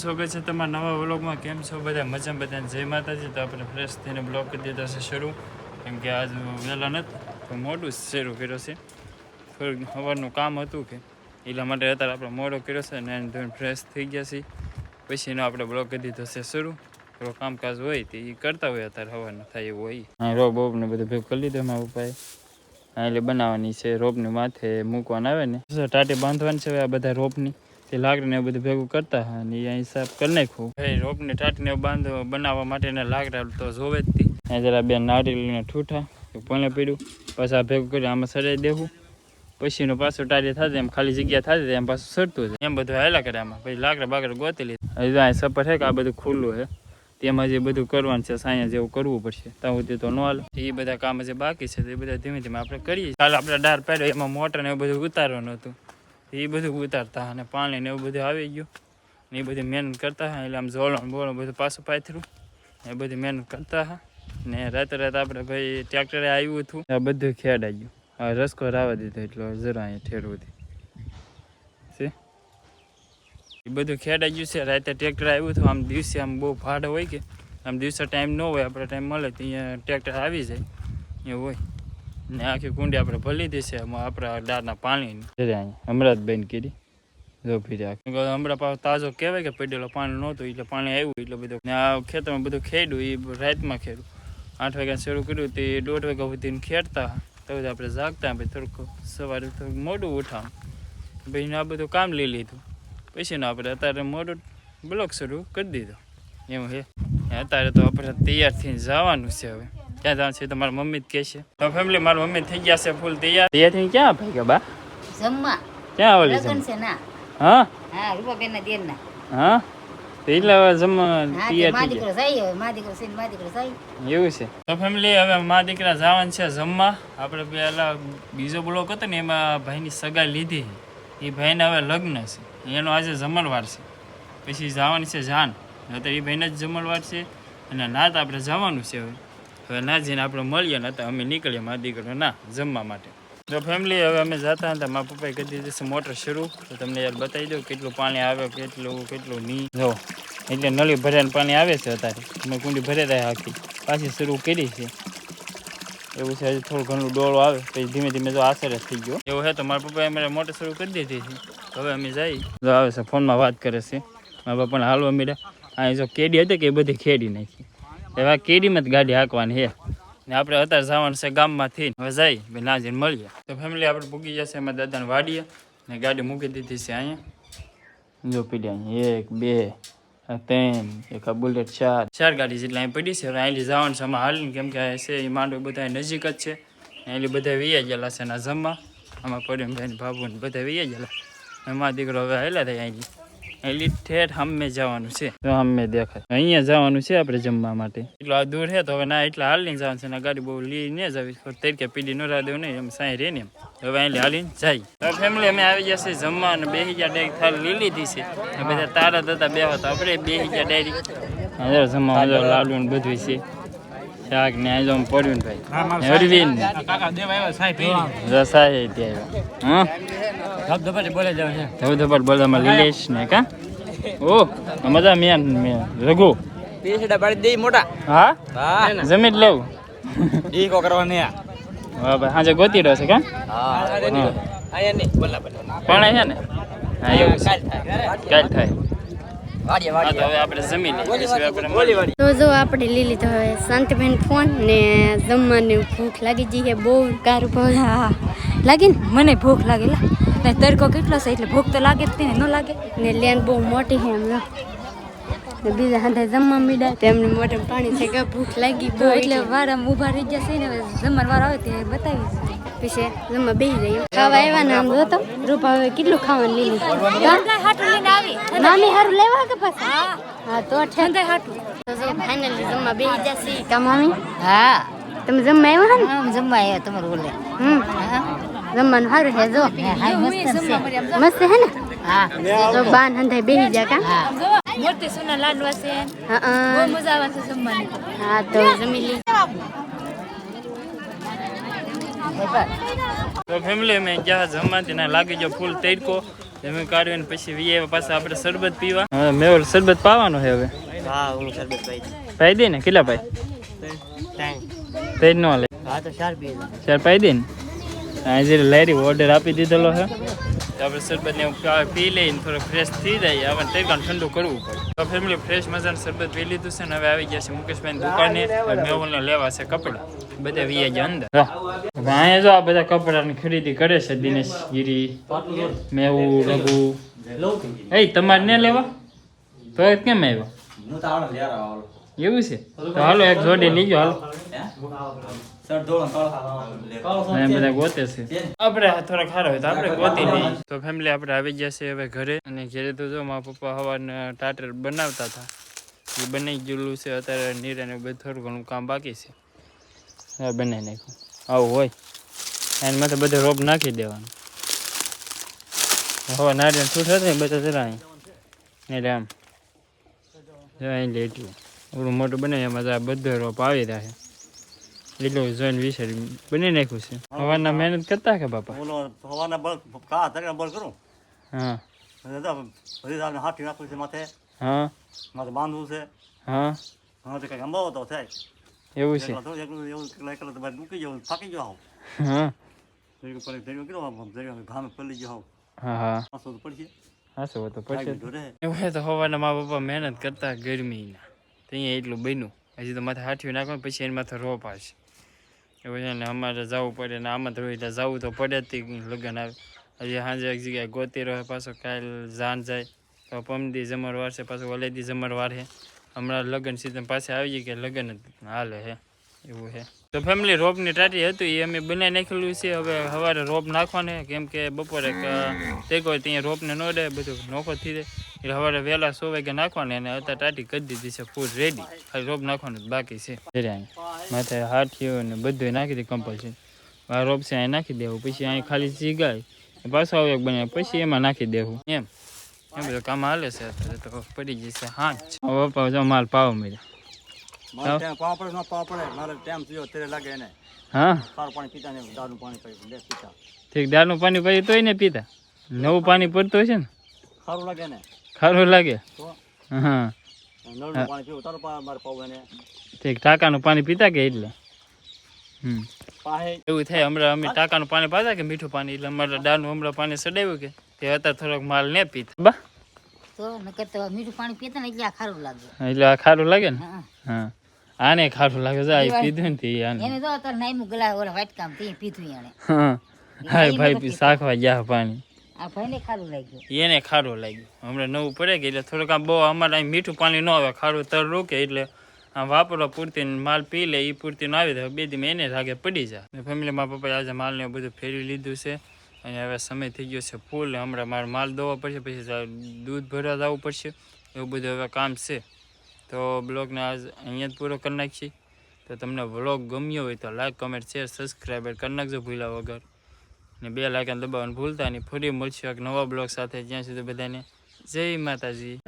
સ્વાગત છે તમારા નવા વ્લોગમાં. કેમ છો બધા? મજા બધા જય માતાજી. તો આપણે ફ્રેશ થઈને બ્લોગ કરી દીધો છે શરૂ. કેમ કે આજ વહેલા નથી તો મોડું શરૂ કર્યો છે. થોડુંક સવારનું કામ હતું કે એટલા માટે અત્યારે આપણે મોડો કર્યો છે અને ધોઈને ફ્રેશ થઈ ગયા છીએ. પછીનો આપણે બ્લોગ કરી દીધો છે શરૂ. થોડું કામકાજ હોય તો એ કરતા હોય અત્યારે સવારના થાય એવું હોય. હા, રોબ બોબને બધું ભેગું કરી લીધું મારા ઉપાય હા, એટલે બનાવવાની છે રોપને માથે મૂકવાના આવે ને. ટાટી બાંધવાની છે આ બધા રોપની તે લાકડીને એવું બધું ભેગું કરતા અને અહીં સાફ કરી નાખ્યું. ભાઈ રોપને ટાટને બાંધો બનાવવા માટેના લાકડા તો જોવે જ તી. જરા બે નારિયેળીને ઠૂઠા પણે પીડ્યું. પછી આ ભેગું કરી આમાં સડાઈ દેવું. પછીનું પાછું ટાળી થશે એમ ખાલી જગ્યા થશે એમ પાછું સરતું છે. એમ બધું હેલા કરે આમાં. પછી લાકડા બાકડા ગોતી લીધી હજી સફર અહીં સપર છે કે આ બધું ખુલ્લું છે. તેમાં જે બધું કરવાનું છે સાયા જેવું કરવું પડશે. ત્યાં સુધી તો ન હાલે. એ બધા કામ જે બાકી છે તે બધા ધીમે ધીમે આપણે કરીએ. કાલે આપણે ડાર પાડ્યો એમાં મોટર ને એવું બધું ઉતારવાનું હતું. એ બધું ઉતારતા અને પાણી ને એવું બધું આવી ગયું. ને એ બધી મહેનત કરતા હા, એટલે આમ જોળણ બોલણ બધું પાછું પાથરું એ બધી મહેનત કરતા હા. ને રાતે રાત આપણે ભાઈ ટ્રેક્ટરે આવ્યું હતું. આ બધું ખેડાઈ ગયું. હવે રસકો રાવા દીધો એટલો જરા અહીંયા ઠેરવું હતી છે એ બધું ખેડાઈ ગયું છે. રાતે ટ્રેક્ટર આવ્યું હતું. આમ દિવસે આમ બહુ ભાડ હોય કે, આમ દિવસે ટાઈમ ન હોય આપણે ટાઈમ મળે તો અહીંયા ટ્રેક્ટર આવી જાય. એવું હોય. ને આખી કુંડી આપણે ભલી દેશે છે આપણા ડારના જરે હમણાં જ બંધ કરી જો ફીરે હમણાં પાછો તાજો કહેવાય કે પડેલો પાણી નહોતું, એટલે પાણી આવ્યું, એટલે બધું ને આ ખેતરમાં બધું ખેડ્યું એ રાતમાં ખેડ્યું. આઠ વાગ્યા શરૂ કર્યું, તે દોઢ વાગ્યા સુધી ખેડતા. તો આપણે જાગતા, પછી થોડુંક સવારે થોડુંક મોડું ઉઠાવું પછી આ બધું કામ લઈ લીધું. પછીનો આપણે અત્યારે મોડું બ્લોક શરૂ કરી દીધો. એવું છે. અત્યારે તો આપણે તૈયાર થઈને જવાનું છે હવે. ક્યાં જવાનું છે? તમારા મમ્મી જ કહે છે. તો ફેમિલી મારા મમ્મી થઈ ગયા છે ફૂલ તૈયાર. તૈયાર થઈને ક્યાં ભાઈ ગયા બા? જમવા. ક્યાં આવલી લગન છે છે ના. હા? હા રૂપાબેન ના દેર ના હા જમવા તૈયાર થઈ દીકરો મા દીકરો છે મા દીકરો જાય. એવું છે. તો ફેમિલી હવે મા દીકરા જવાનું છે જમવા. આપણે બીજો બ્લોક હતો ને એમાં ભાઈની સગાઈ લીધી. એ ભાઈને હવે લગ્ન છે. એનો આજે જમણવાર છે. પછી જવાની છે જાન. તો એ ભાઈને જ જમણવાર છે. અને નાત આપણે જવાનું છે હવે. હવે ના જઈને આપણે મળીએ ને તો અમે નીકળીએ મારા દીકરો ના, જમવા માટે. જો ફેમિલી હવે અમે જતા હતા, મારા પપ્પાએ કરી દીધી મોટર શરૂ. તો તમને યાર બતાવી દઉં કેટલું પાણી આવે, કેટલું કેટલું નહીં. જો, એટલે નળી ભરાઈને પાણી આવે છે અત્યારે. અમે કુંડી ભરે રહ્યા આખી. પાછી શરૂ કરી છે. એવું છે, હજી થોડું ઘણું ડોળો આવે, પછી ધીમે ધીમે જો આશરે થઈ ગયો. એવું છે તો મારા પપ્પાએ અમારે મોટર શરૂ કરી દીધી છે. હવે અમે જઈ જો આવે છે, ફોનમાં વાત કરે છે. મારા પપ્પાને હાલવા મળ્યા. અહીં જો કેડી હતી કે એ બધી ખેડી નાખી. આ કેડીમાં ગાડી હાંકવાની છે. ને આપણે અત્યારે જવાનું છે ગામમાંથી. હવે જઈ, ભાઈ ના જઈને મળીએ. તો ફેમિલી આપણે પૂગી જશે, એમાં દાદાને વાડીએ. ને ગાડી મૂકી દીધી છે અહીંયા. જો પીડી અહીંયા એક, બે ત્રણ, એક બુલેટ ચાર. ચાર ગાડી જેટલા અહીં પડી છે. હવે અહીંથી જવાનું છે આમાં હાલીને, કેમ કે છે, એ માંડવી બધા નજીક જ છે. અહીં બધા વૈયા ગયેલા છે એના જમવા. આમાં પડ્યું ભાઈ બાબુ ને બધા વૈયા ગયેલા. એમાં દીકરો હવે હેલા થાય અહીંથી. અહીં ઠેઠ હમે જવાનું છે. તો હમે દેખાય. અહીંયા જવાનું છે આપણે જમવા માટે. એટલો આ દૂર છે તો હવે ના એટલા હાલીને જવાનું છે. ને ગાડી બહુ લઈ ને જવી. તરીકે પીડી ન રાહ દેવું નહીં, એમ સાંઈ રહે ને હવે અહીં હાલીને જાય. ફેમિલી અમે આવી ગયા છે જમવા અને બે હજાર ડાયરેક્ટ થાળી લઈ લીધી છે. બધા તારા હતા બે તો આપણે બે હજાર ડાયરેક્ટ જમવા લાડુ ને બધું છે. શાક ને આજે પડ્યું ને ભાઈ. હરવીન રસાય ત્યાં હા? ધબધબાટ બોલવામાં લીલેશ ને કા? ઓ મજા મેન મે રઘુ. પીસડા પાડી દે મોટા. હા? હા. જમી જ લેવું ઈ કો કરવાની આ. વાહ ભાઈ હાજે ગોતીડો છે કા? હા આયા ને બોલા બોલા. પણ છે ને? હા એવું. કાલ થાય. કાલ હા તો હવે આપણે જમી લઈએ. પછી આપણે મળીએ. તો જો આપણે લઈ લીધો હવે શાંતિબેન ફોન ને જમવાની ભૂખ લાગી ગઈ છે બહુ. કારું હા લાગી ને? મને ભૂખ લાગેલા ને તડકો કેટલો છે? એટલે ભૂખ તો લાગે જ નહીં ન લાગે. ને લેન બહુ મોટી છે એમ. ને બીજા હાથે જમવા મીડા તેમને મોઢે પાણી છે કે ભૂખ લાગી બહુ એટલે વારમ ઊભા રહી જશે ને જમવા વાર આવે તે બતાવી પછી જમવા બેસી જઈએ ખાવા આવ્યા ને આમ જોતો રૂપા હવે કેટલું ખાવાનું લીધું? મામી હારું લેવા કે પાછા? હા. તો ઠંડે હાટું. ફાઇનલી જમવા બેસી જશે કા મામી? હા. તમે જમવા આવ્યા ને? આમ જમવા આવ્યા તમારું બોલે હમ. જમવાનું સારું છે જો. મસ્ત છે. ને? હા. તો બાન હંધાઈ બેસી જા કા? હા. મોટી સોના લાડવા છે હા મજા આવે છે જમવાની હા તો જમી લી તો ફેમિલી અમે જ્યાં જમવા ના લાગી ગયો ફૂલ તડકો જમી કાઢ્યો ને પછી વીએ પાછા આપણે શરબત પીવા હવે મેવલ શરબત પાવાનો છે હવે હા હું શરબત પાઈ પાઈ દે ને કેટલા પાઈ ત્રણ નો લે હા તો ચાર પી ચાર પાઈ દે ને આજે લારી ઓર્ડર આપી દીધેલો છે તો આપણે શરબત ને એવું પા- લઈને થોડો ફ્રેશ થઈ જાય આપણે તેરકાન ઠંડુ કરવું પડે તો ફેમિલી ફ્રેશ મજાનું શરબત પી લીધું છે ને હવે આવી ગયા છે મુકેશભાઈ દુકાને મેવલને લેવા છે કપડાં બધા વીએ ગયા અંદર. હવે અહીંયા જો આ બધા કપડાની ખરીદી કરે છે દિનેશ ગીરી મેવું રઘુ એ તમારે ને લેવા તો કેમ આવ્યો એવું છે તો હાલો એક જોડી લીજો હાલો બધા ગોતે છે. આપણે થોડા ખારા હોય તો આપણે ગોતી લઈએ. તો ફેમિલી આપણે આવી ગયા છે હવે ઘરે. અને ઘરે તો જો મારા પપ્પા ટાટર બનાવતા હતા. એ બનાવી ગયેલું છે. અત્યારે બધું થોડું ઘણું કામ બાકી છે. હવે બનાવી નાખ્યું. આવું હોય. એના માથે બધો રોપ નાખી દેવાનો. હવા નારિયેળ છૂટ હતા ને બધા જરા એટલે આમ. જો અહીં લેટ્યું. ઓલું મોટું બને એમાં તો આ બધો રોપ આવી રહ્યા છે જોઈન વિચારી બની નાખ્યું છે. હવાના મહેનત કરતા કે બાપા? ઓલો હવાના બળ કા તરીકે બળ કરું? હા. દાદા આપણે હાથી નાખ્યું છે માથે. હા. માથે બાંધવું છે. હા. હા તો કંઈક અંબાવો તો થાય. એવું છે. એકલું એવું એકલા એકલા તો બાર મૂકી જાવ થાકી જાવ હા. ધરીકો કેટલો ઘામે પડી જાવ હા હા. પાછો તો પડશે. હા શું તો પડશે એવું તો હવાના મા પપ્પા મહેનત કરતા ગરમીના. તો અહીંયા એટલું બન્યું. હજી તો માથે હાથીઓ નાખો પછી એની માથે રોપ આવશે. એવું છે અમારે જવું પડે ને આમાં તો એટલે જવું તો પડે જ લગ્ન આવે. હજી સાંજે એક જગ્યાએ ગોતી રહે, પાછો કાલ જાન જાય. તો પમદી જમર વાર છે પાછું વલેદી જમર વાર છે હમણાં લગ્ન સીઝન પાસે આવી કે લગ્ન હાલે હે, એવું છે તો ફેમિલી રોપની ટાટી હતી, એ અમે બનાવી નાખેલું છે. હવે સવારે રોપ નાખવાને, કેમ કે બપોરે કોઈ ત્યાં રોપને ન રહે બધું નોખો થઈ જાય. એટલે સવારે વહેલા સો વાગે નાખવાની અને અત્યારે ટાટી કરી દીધી છે ફૂલ રેડી ખાલી રોપ નાખવાનું બાકી છે. માથે હાથીઓ ને બધું નાખી દે કમ્પલસરી આ રોપ છે અહીં નાખી દેવું. પછી અહીં ખાલી ચીગાય પાછો આવે બને પછી એમાં નાખી દેવું. એમ. એમ બધું કામ હાલે છે અત્યારે તો પડી જશે હા હવે પપ્પા જો માલ પાવ મળ્યા મારે ત્યાં પાવા પડે ન પાવા પડે મારે ટાઈમ થયો ત્યારે લાગે એને. હા? ખારું પાણી પીતા ને દારૂ પાણી પીતા ઠીક દાળનું પાણી પછી તોય ને પીતા નવું પાણી પડતું હશે ને? સારું લાગે ને. ખારું લાગે? હા. પા ટાંકાનું પાણી પીતા કે એટલે? હમ. પાહે. એવું થાય હમણાં અમે ટાંકાનું પાણી પાતા કે મીઠું પાણી? એટલે અમારે દાળનું હમણાં પાણી સડાવ્યું કે? તે અત્યારે થોડોક માલ ને પીતા. બા? તો નકર તો મીઠું પાણી પીતા ને એટલે આ ખારું લાગે. એટલે આ ખારું લાગે ને? હા. હા. આને ખારું લાગે છે આ પીધું ને તે આને. એને તો અત્યારે નાઈમું ગલા ઓલા વાઈટ તે પીધું એને. હા. હા ભાઈ શાકવા ગયા પાણી. આ એને ખારું લાગ્યું. હમણાં નવું પડે કે એટલે થોડુંક આમ બહુ અમારે અહીં મીઠું પાણી ન આવે, ખારું તર રોકે એટલે આમ વાપરવા પૂરતી માલ પી લે એ પૂરતી ન આવી તો બે દી એને રાગે પડી જાય. ફેમિલીમાં પપ્પાએ આજે માલને બધું ફેરવી લીધું છે. અને હવે સમય થઈ ગયો છે ફૂલ હમણાં મારે માલ દોવા પડશે, પછી દૂધ ભરવા જવું પડશે. એવું બધું હવે કામ છે. તો બ્લોગને આજ અહીંયા જ પૂરો કરી નાખીએ. તો તમને વ્લોગ ગમ્યો હોય તો લાઈક કમેન્ટ શેર સબસ્ક્રાઈબર કરી નાખજો ભૂલ્યા વગર. ને બે લાઇકન દબાવવાનું ભૂલતા નહીં. ફરી મળશું એક નવા બ્લોગ સાથે. જ્યાં સુધી બધાને જય માતાજી.